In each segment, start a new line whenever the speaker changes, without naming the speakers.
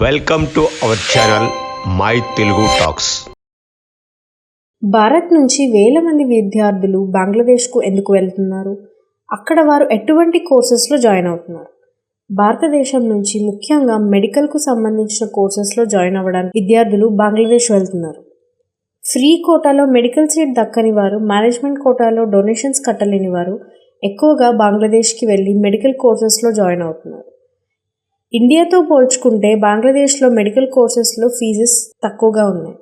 Welcome to our channel my Telugu talks
Bharat నుంచి వేల మంది విద్యార్థులు బంగ్లాదేశ్కు ఎందుకు వెళ్తున్నారు? అక్కడ వారు ఎటువంటి కోర్సెస్లో జాయిన్ అవుతున్నారు? భారతదేశం నుంచి ముఖ్యంగా మెడికల్కు సంబంధించిన కోర్సెస్లో జాయిన్ అవ్వడానికి విద్యార్థులు బంగ్లాదేశ్ వెళ్తున్నారు. ఫ్రీ కోటాలో మెడికల్ సీట్ దక్కని వారు మేనేజ్మెంట్ కోటాలో డొనేషన్స్ కట్టలేని వారు ఎక్కువగా బంగ్లాదేశ్కి వెళ్ళి మెడికల్ కోర్సెస్లో జాయిన్ అవుతున్నారు. ఇండియాతో పోల్చుకుంటే బంగ్లాదేశ్లో మెడికల్ కోర్సెస్లో ఫీజెస్ తక్కువగా ఉన్నాయి.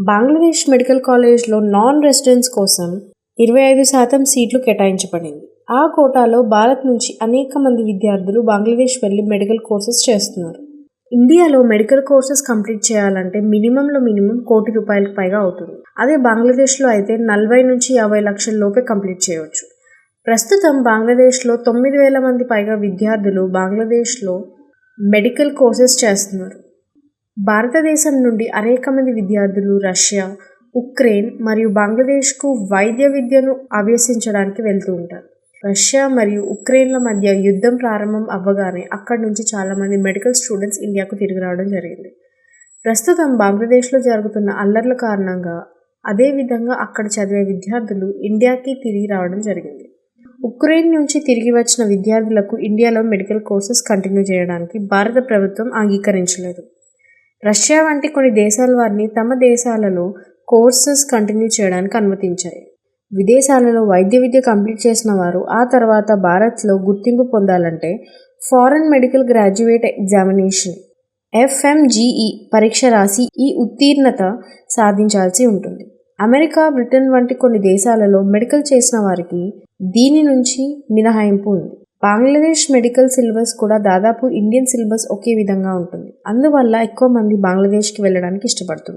బంగ్లాదేశ్ మెడికల్ కాలేజ్లో నాన్ రెసిడెంట్స్ కోసం ఇరవై ఐదు శాతం సీట్లు కేటాయించబడింది. ఆ కోటాలో భారత్ నుంచి అనేక మంది విద్యార్థులు బంగ్లాదేశ్ వెళ్ళి మెడికల్ కోర్సెస్ చేస్తున్నారు. ఇండియాలో మెడికల్ కోర్సెస్ కంప్లీట్ చేయాలంటే మినిమంలో మినిమం కోటి రూపాయలకు పైగా అవుతుంది. అదే బంగ్లాదేశ్లో అయితే నలభై నుంచి యాభై లక్షల లోపే కంప్లీట్ చేయవచ్చు. ప్రస్తుతం బంగ్లాదేశ్లో తొమ్మిది వేల మంది పైగా విద్యార్థులు బంగ్లాదేశ్లో మెడికల్ కోర్సెస్ చేస్తున్నారు. భారతదేశం నుండి అనేక మంది విద్యార్థులు రష్యా ఉక్రెయిన్ మరియు బంగ్లాదేశ్కు వైద్య విద్యను అభ్యసించడానికి వెళ్తూ ఉంటారు. రష్యా మరియు ఉక్రెయిన్ల మధ్య యుద్ధం ప్రారంభం అవ్వగానే అక్కడి నుంచి చాలామంది మెడికల్ స్టూడెంట్స్ ఇండియాకు తిరిగి రావడం జరిగింది. ప్రస్తుతం బంగ్లాదేశ్లో జరుగుతున్న అల్లర్ల కారణంగా అదేవిధంగా అక్కడ చదివే విద్యార్థులు ఇండియాకి తిరిగి రావడం జరిగింది. ఉక్రెయిన్ నుంచి తిరిగి వచ్చిన విద్యార్థులకు ఇండియాలో మెడికల్ కోర్సెస్ కంటిన్యూ చేయడానికి భారత ప్రభుత్వం అంగీకరించలేదు. రష్యా వంటి కొన్ని దేశాల వారిని తమ దేశాలలో కోర్సెస్ కంటిన్యూ చేయడానికి అనుమతించాయి. విదేశాలలో వైద్య విద్య కంప్లీట్ చేసిన వారు ఆ తర్వాత భారత్లో గుర్తింపు పొందాలంటే foreign medical graduate examination FMGE పరీక్ష రాసి ఈ ఉత్తీర్ణత సాధించాల్సి ఉంటుంది. అమెరికా బ్రిటన్ వంటి కొన్ని దేశాలలో మెడికల్ చేసిన వారికి దీని నుంచి మినహాయింపు ఉంది. బంగ్లాదేశ్ మెడికల్ సిలబస్ కూడా దాదాపు ఇండియన్ సిలబస్ ఒకే విధంగా ఉంటుంది. అందువల్ల ఎక్కువ మంది బంగ్లాదేశ్కి వెళ్ళడానికి ఇష్టపడుతుంది